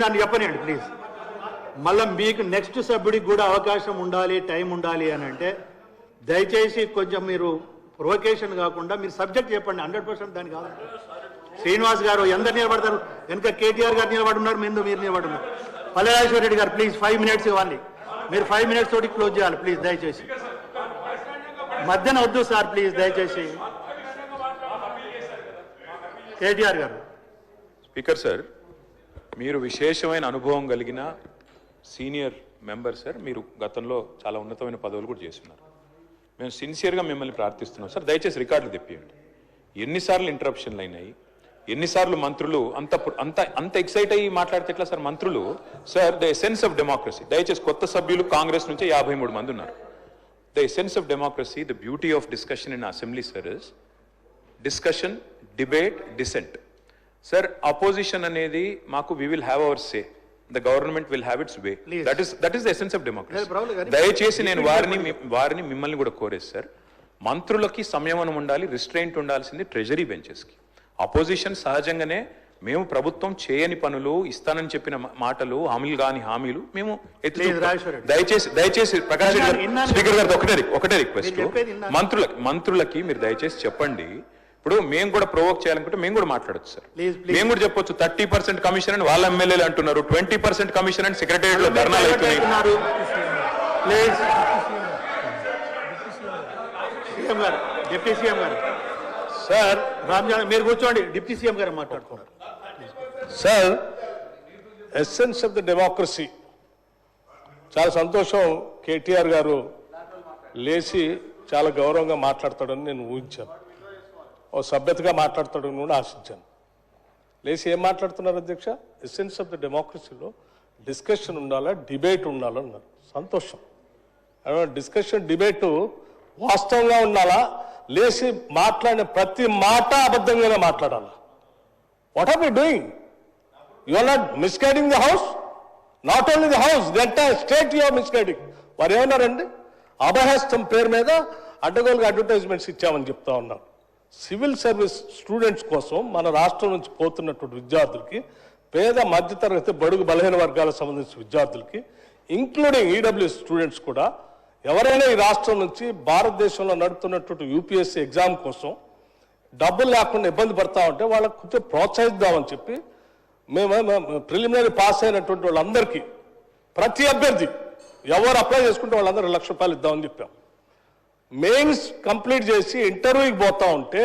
దాన్ని చెప్పనండి ప్లీజ్ మళ్ళీ మీకు నెక్స్ట్ సభ్యుడికి కూడా అవకాశం ఉండాలి టైం ఉండాలి అని అంటే దయచేసి కొంచెం మీరు ప్రొవకేషన్ కాకుండా మీరు సబ్జెక్ట్ చెప్పండి హండ్రెడ్ పర్సెంట్ దాని కాదు. శ్రీనివాస్ గారు ఎందరు నిలబడతారు? వెనుక కేటీఆర్ గారు నిలబడున్నారు మీద మీరు నిలబడున్నారు. పల్లెరాజేశ్వర రెడ్డి గారు ప్లీజ్ ఫైవ్ మినిట్స్ ఇవ్వాలి మీరు ఫైవ్ మినిట్స్ తోటి క్లోజ్ చేయాలి ప్లీజ్ దయచేసి. మధ్యన వద్దు సార్ ప్లీజ్ దయచేసి. కేటీఆర్ గారు. స్పీకర్ సార్ మీరు విశేషమైన అనుభవం కలిగిన సీనియర్ మెంబర్ సార్ మీరు గతంలో చాలా ఉన్నతమైన పదవులు కూడా చేస్తున్నారు. మేము సిన్సియర్గా మిమ్మల్ని ప్రార్థిస్తున్నాం సార్ దయచేసి రికార్డులు తెప్పియండి. ఎన్నిసార్లు ఇంటరప్షన్లు అయినాయి ఎన్నిసార్లు మంత్రులు అంత అంత అంత ఎక్సైట్ అయ్యి మాట్లాడితే ఎట్లా సార్ మంత్రులు? Sir the essence of democracy. దయచేసి కొత్త సభ్యులు కాంగ్రెస్ నుంచి యాభై మూడు మంది ఉన్నారు. The essence of democracy the beauty of discussion in assembly sir is discussion debate dissent. Sir opposition అనేది మాకు we will have our say the government will have its way. That is that is the essence of democracy గారు, దయచేసి నేను వారిని వారిని మిమ్మల్ని కూడా కోరేది సార్ మంత్రులకి సంయమనం ఉండాలి రిస్ట్రెయింట్ ఉండాల్సింది ట్రెజరీ బెంచెస్కి అపోజిషన్ సహజంగానే మేము ప్రభుత్వం చేయని పనులు ఇస్తానని చెప్పిన మాటలు హామీలు కాని హామీలు మేము. దయచేసి దయచేసి ప్రకాష్ గారు, స్పీకర్ గారితో ఒకటే ఒకటే రిక్వెస్ట్. మంత్రులకి మంత్రులకి మీరు దయచేసి చెప్పండి. ఇప్పుడు మేము కూడా ప్రొవోక్ చేయాలనుకుంటే మేము కూడా మాట్లాడొచ్చు సార్. మేము కూడా చెప్పొచ్చు థర్టీ పర్సెంట్ కమిషన్ అని వాళ్ళ ఎమ్మెల్యేలు అంటున్నారు ట్వంటీ పర్సెంట్ కమిషన్ అని సెక్రటరియట్లో ధర్నాలు అవుతున్నాయి. ప్లీజ్ సీఎం గారు డిప్యూటీ సీఎం గారు. సార్ రామ్జాన్ మీరు కూర్చోండి డిప్యూటీ సీఎం గారు మాట్లాడుతున్నారు. Sir essence of the democracy చాలా సంతోషం కేటీఆర్ గారు లేచి చాలా గౌరవంగా మాట్లాడతాడని నేను ఊహించాను. ఓ సభ్యతగా మాట్లాడతాడని కూడా ఆశించాను. లేచి ఏం మాట్లాడుతున్నారు అధ్యక్ష? ఎసెన్స్ ఆఫ్ ద డెమోక్రసీలో డిస్కషన్ ఉండాలా డిబేట్ ఉండాలన్నారు సంతోషం. డిస్కషన్ డిబేటు వాస్తవంగా ఉండాలా? లేచి మాట్లాడిన ప్రతి మాట అబద్ధంగానే మాట్లాడాలా? What are you doing you are not misguiding the house not only the house the entire state you are misguiding వారు ఏమన్నారండి అభహస్తం పేరు మీద అడ్డగోలుగా అడ్వర్టైజ్మెంట్స్ ఇచ్చామని చెప్తా ఉన్నారు సివిల్ సర్వీస్ స్టూడెంట్స్ కోసం మన రాష్ట్రం నుంచి పోతున్నటువంటి విద్యార్థులకి పేద మధ్యతరగతి బడుగు బలహీన వర్గాలకు సంబంధించిన విద్యార్థులకి ఇంక్లూడింగ్ ఈడబ్ల్యూ స్టూడెంట్స్ కూడా ఎవరైనా ఈ రాష్ట్రం నుంచి భారతదేశంలో నడుపుతున్నటువంటి యూపీఎస్సీ ఎగ్జామ్ కోసం డబ్బులు లేకుండా ఇబ్బంది పడతా ఉంటే వాళ్ళకు కొంచెం ప్రోత్సహిద్దామని చెప్పి మేము ప్రిలిమినరీ పాస్ అయినటువంటి వాళ్ళందరికీ ప్రతి అభ్యర్థి ఎవరు అప్లై చేసుకుంటే వాళ్ళందరూ లక్ష రూపాయలు ఇద్దామని చెప్పాం. మెయిన్స్ కంప్లీట్ చేసి ఇంటర్వ్యూకి పోతా ఉంటే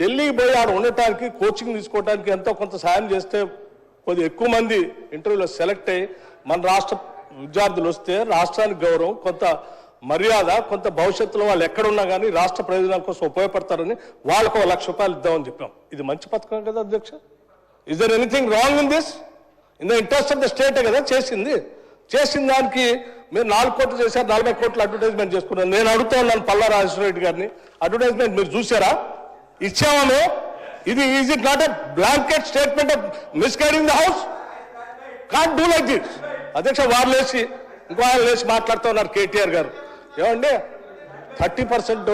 ఢిల్లీకి పోయి ఆడ ఉండటానికి కోచింగ్ తీసుకోవడానికి ఎంతో కొంత సాయం చేస్తే కొద్ది ఎక్కువ మంది ఇంటర్వ్యూలో సెలెక్ట్ అయ్యి మన రాష్ట్ర విద్యార్థులు వస్తే రాష్ట్రానికి గౌరవం కొంత మర్యాద కొంత భవిష్యత్తులో వాళ్ళు ఎక్కడున్నా కానీ రాష్ట్ర ప్రయోజనాల కోసం ఉపయోగపడతారని వాళ్ళకు ఒక లక్ష రూపాయలు ఇద్దామని చెప్పాం. ఇది మంచి పథకం కదా అధ్యక్ష. Is there anything wrong in this in the interest of the స్టేటే కదా చేసింది. చేసిన దానికి మీరు నాలుగు కోట్లు చేశారు నలభై కోట్లు అడ్వర్టైజ్మెంట్ చేసుకున్నారు. నేను అడుగుతా ఉన్నాను పల్లా రాజేశ్వర రెడ్డి గారిని. అడ్వర్టైజ్మెంట్ మీరు చూసారా? ఇచ్చామా? ఇది is it not a blanket statement of misguiding the house can't do like this అధ్యక్ష వారు లేచి ఇంకో ఆయన లేచి మాట్లాడుతూ ఉన్నారు కేటీఆర్ గారు. ఏమండి? థర్టీ పర్సెంట్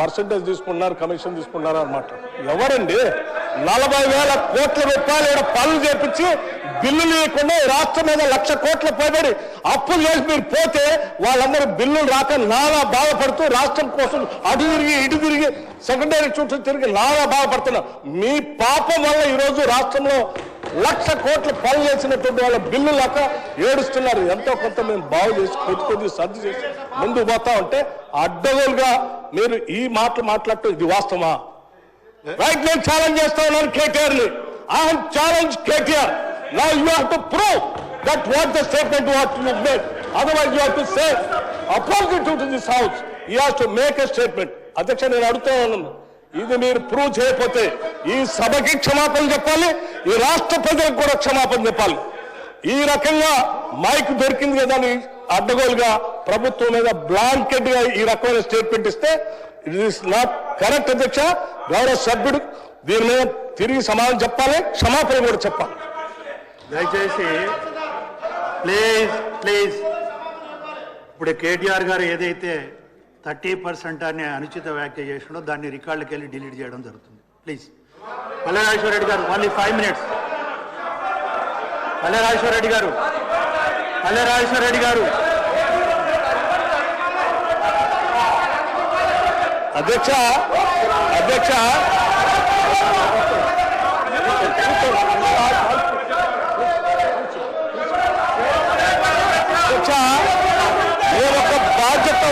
పర్సెంటేజ్ తీసుకున్నారు కమిషన్ తీసుకున్నారు అనమాట ఎవరండి? నలభై వేల కోట్ల రూపాయలు ఇక్కడ పనులు చేపించి బిల్లులు ఇవ్వకుండా రాష్ట్రం మీద లక్ష కోట్ల పోబడి అప్పులు చేసి మీరు పోతే వాళ్ళందరూ బిల్లులు రాక నానా బాధపడుతూ రాష్ట్రం కోసం అటు తిరిగి ఇటు తిరిగి సెకండరీ చుట్టూ తిరిగి నానా బాధపడుతున్నారు. మీ పాపం వల్ల ఈరోజు రాష్ట్రంలో లక్ష కోట్ల పనులు చేసినటువంటి వాళ్ళ బిల్లు లాక ఏడుస్తున్నారు. ఎంతో కొంత మేము బాగు చేసి కొద్ది కొద్ది సర్ది చేసి ముందు పోతా ఉంటే అడ్డగోలుగా మీరు ఈ మాటలు మాట్లాడటం ఇది వాస్తవమా? రైట్ నేను ఛాలెంజ్ చేస్తా ఉన్నాను కేటీఆర్ని. ఐ ఛాలెంజ్ కేటీఆర్ నా you have to prove that what the statement what you made otherwise you have to say opposite to this house you have to make a statement అధ్యక్ష నేను అడుగుతా ఉన్నాను. ఇది మీరు ప్రూవ్ చేయకపోతే ఈ సభకి క్షమాపణ చెప్పాలి ఈ రాష్ట్ర ప్రజలకు కూడా క్షమాపణ చెప్పాలి. ఈ రకంగా మైక్ దొరికింది కదా అని అడ్డగోలుగా ప్రభుత్వం మీద బ్లాంకెట్గా ఈ రకమైన స్టేట్మెంట్ ఇస్తే ఇట్ ఈస్ నాట్ కరెక్ట్ అధ్యక్ష గౌరవ సభ్యుడు దీని మీద తిరిగి సమాధానం చెప్పాలి క్షమాపణ కూడా చెప్పాలి. దయచేసి ప్లీజ్ ప్లీజ్. ఇప్పుడు కేటీఆర్ గారు ఏదైతే థర్టీ పర్సెంట్ అనే అనుచిత వ్యాఖ్య చేసినో దాన్ని రికార్డుకి వెళ్ళి డిలీట్ చేయడం జరుగుతుంది. ప్లీజ్. పల్లెరాజేశ్వర రెడ్డి గారు only five minutes Pallerajeshwara Reddy గారు పల్లెరాజేశ్వర రెడ్డి గారు. అధ్యక్ష అధ్యక్ష అధ్యక్ష నేను ఒక బాధ్యత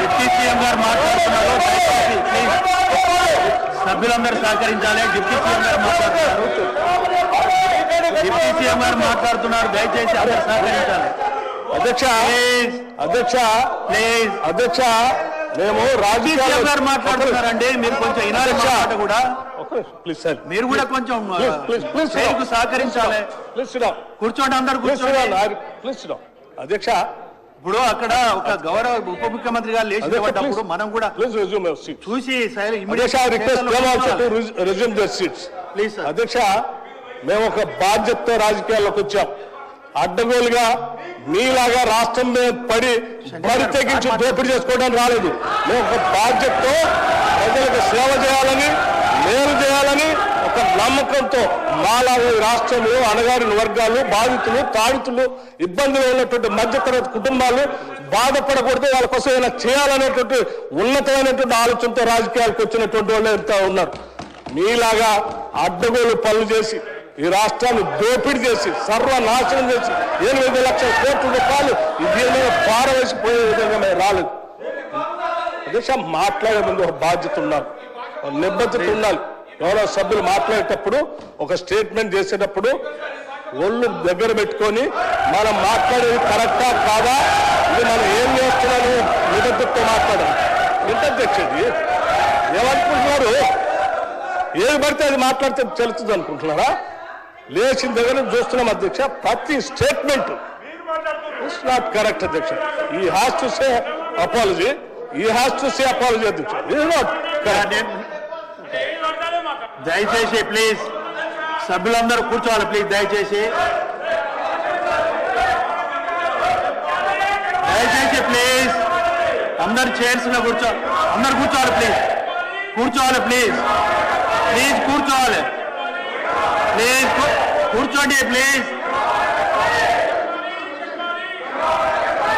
డిప్యూటీ సీఎం గారు మాట్లాడుతున్నారు దయచేసి ప్లీజ్ సభ్యులందరూ సహకరించాలి డిప్యూటీ సీఎం గారు మాట్లాడుతున్నారు డిప్యూటీ సీఎం గారు మాట్లాడుతున్నారు దయచేసి అందరూ సహకరించాలి అధ్యక్ష అధ్యక్ష ప్లీజ్ అధ్యక్ష మేము రాజకీయాలు గారు మాట్లాడుతున్నారండి. మీరు కొంచెం మాట కూడా. ప్లీజ్ సార్ మీరు కూడా కొంచెం down. చైర్కు సహకరించాలి ప్లీజ్ కూర్చోండి అందరు ప్లీజ్ కూర్చోండి. ప్లీజ్ అధ్యక్ష. ఇప్పుడు అక్కడ ఒక గౌరవ ఉప ముఖ్యమంత్రి గారు లేచి అధ్యక్ష నిలబడ్డప్పుడు మనం కూడా ప్లీజ్ చూసి ప్లీజ్ అధ్యక్ష మేము ఒక బాధ్యతతో రాజకీయాల్లోకి వచ్చాం. అడ్డగోలుగా మీలాగా రాష్ట్రం మీద పడి బరి తెగించి దోపిడీ చేసుకోవడానికి రాలేదు. మేము ఒక బాధ్యతతో ప్రజలకు సేవ చేయాలని మేలు చేయాలని ఒక నమ్మకంతో మాలాగా ఈ రాష్ట్రంలో అణగారిన వర్గాలు బాధితులు తాడితులు ఇబ్బందులు ఉన్నటువంటి మధ్యతరగతి కుటుంబాలు బాధపడకూడదు. వాళ్ళ కోసం ఏమైనా చేయాలనేటువంటి ఉన్నతమైనటువంటి ఆలోచనతో రాజకీయాలకు వచ్చినటువంటి వాళ్ళు ఎంత ఉన్నారు. మీలాగా అడ్డగోలు పనులు చేసి ఈ రాష్ట్రాన్ని దోపిడీ చేసి సర్వనాశనం చేసి ఎనిమిది లక్షల కోట్ల రూపాయలు ఇది పారవేసిపోయే విధంగా మేము రాలేదు. దేశం మాట్లాడే ముందు ఒక బాధ్యత ఉన్నారు నిబద్ధత ఉండాలి. గౌరవ సభ్యులు మాట్లాడేటప్పుడు ఒక స్టేట్మెంట్ చేసేటప్పుడు ఒళ్ళు దగ్గర పెట్టుకొని మనం మాట్లాడేది కరెక్టా కాదా? ఇది మనం ఏం చేస్తున్నాము? నిబద్ధతతో మాట్లాడాలి. ఎంత ఏమనుకుంటున్నారు? ఏది పడితే అది మాట్లాడితే తెలుస్తుంది అనుకుంటున్నారా? లేచిన దగ్గర చూస్తున్నాం అధ్యక్ష ప్రతి స్టేట్మెంట్ ఇట్స్ నాట్ కరెక్ట్ అధ్యక్ష. He has to say apology he has to say apology అధ్యక్ష. ఇస్ నాట్ దయచేసి ప్లీజ్ సభ్యులందరూ కూర్చోవాలి ప్లీజ్ దయచేసి. దయచేసి ప్లీజ్ అందరు చైర్స్లో కూర్చో అందరు కూర్చోవాలి ప్లీజ్ కూర్చోవాలి ప్లీజ్ ప్లీజ్ కూర్చోవాలి. ప్లీజ్ కూర్చోండి ప్లీజ్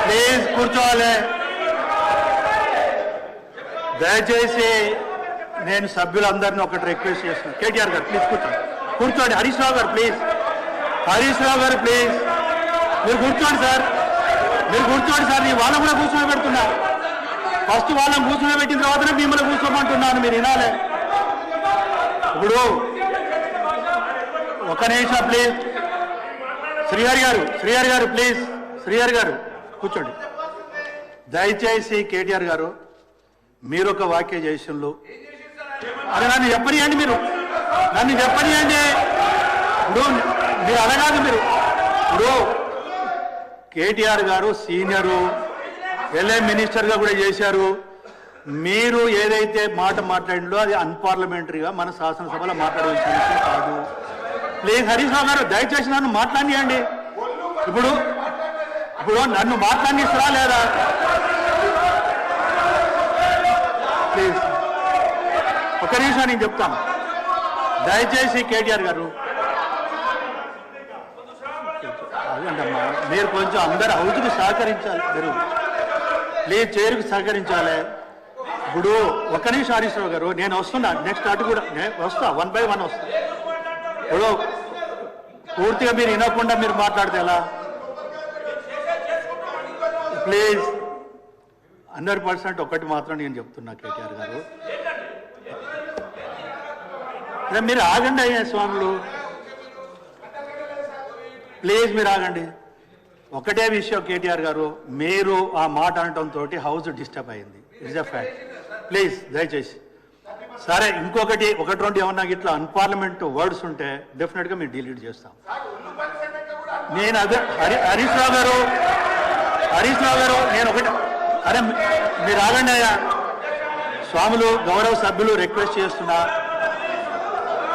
ప్లీజ్ కూర్చోవాలి. దయచేసి నేను సభ్యులందరినీ ఒకటి రిక్వెస్ట్ చేస్తున్నాను కేటీఆర్ గారు ప్లీజ్ కూర్చోండి. కూర్చోండి హరీష్ రావు గారు ప్లీజ్ హరీష్ రావు గారు ప్లీజ్ మీరు కూర్చోండి సార్ మీరు కూర్చోండి సార్ నేను వాళ్ళని కూడా కూర్చొని పెడుతున్నా ఫస్ట్ వాళ్ళని కూర్చొని పెట్టిన తర్వాతనే మిమ్మల్ని కూర్చోమంటున్నాను మీరు వినాలి. ఇప్పుడు ఒక నిమిషం ప్లీజ్ శ్రీహరి గారు శ్రీహరి గారు ప్లీజ్ శ్రీహరి గారు కూర్చోండి. దయచేసి కేటీఆర్ గారు మీరు ఒక వాక్య చేసిన్లు అరే నన్ను చెప్పనియండి మీరు. నన్ను చెప్పనియండి. ఇప్పుడు మీరు అడగాదు మీరు. ఇప్పుడు కేటీఆర్ గారు సీనియరు ఎల్ఏ మినిస్టర్గా కూడా చేశారు. మీరు ఏదైతే మాట మాట్లాడిందో అది అన్పార్లమెంటరీగా మన శాసనసభలో మాట్లాడవలసిన విషయం కాదు. ప్లీజ్ హరీష్ రావు గారు దయచేసి నన్ను మాట్లాడియండి. ఇప్పుడు ఇప్పుడు నన్ను మాట్లాడిస్తారా లేదా? ప్లీజ్ ఒక నిమిషం నేను చెప్తాను. దయచేసి కేటీఆర్ గారు. అదేంటమ్మా మీరు కొంచెం అందరు హౌస్కి సహకరించాలి. మీరు ప్లీజ్ చేరుకు సహకరించాలి. ఇప్పుడు ఒక్క నిమిషం హరీశ్రావు గారు నేను వస్తున్నా. నెక్స్ట్ అటు కూడా వస్తా. వన్ బై వన్ వస్తా. ఎవరో పూర్తిగా మీరు వినకుండా మీరు మాట్లాడితే ఎలా? ప్లీజ్ హండ్రెడ్ పర్సెంట్ ఒకటి మాత్రం నేను చెప్తున్నా కేటీఆర్ గారు. అదే మీరు ఆగండి అయ్యా స్వాములు. ప్లీజ్ మీరు ఆగండి. ఒకటే విషయం కేటీఆర్ గారు మీరు ఆ మాట అనటంతో హౌస్ డిస్టర్బ్ అయింది. ఇట్స్ అ ఫ్యాక్ట్ ప్లీజ్ దయచేసి. సరే ఇంకొకటి ఒకటి రెండు ఏమన్నా ఇట్లా అన్పార్లమెంట్ వర్డ్స్ ఉంటే డెఫినెట్గా మేము డిలీట్ చేస్తాం. నేను అదే హరి హరీష్ రావు గారు హరీష్ రావు గారు నేను ఒకటి అరే మీరు ఆగండి అయ్యా. స్వాములు గౌరవ సభ్యులు రిక్వెస్ట్ చేస్తున్నా.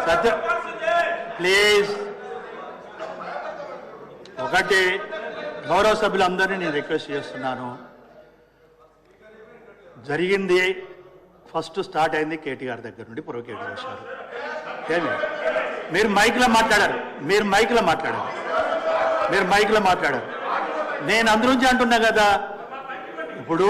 సత్య ప్లీజ్ ఒకటి గౌరవ సభ్యులందరినీ నేను రిక్వెస్ట్ చేస్తున్నాను. జరిగింది ఫస్ట్ స్టార్ట్ అయింది కేటీఆర్ దగ్గర నుండి ప్రొవకేట్ చేశారు ఏమి? మీరు మైక్లో మాట్లాడారు. మీరు మైక్లో మాట్లాడారు. మీరు మైక్లో మాట్లాడారు. నేను అందులోంచి అంటున్నా కదా ఇప్పుడు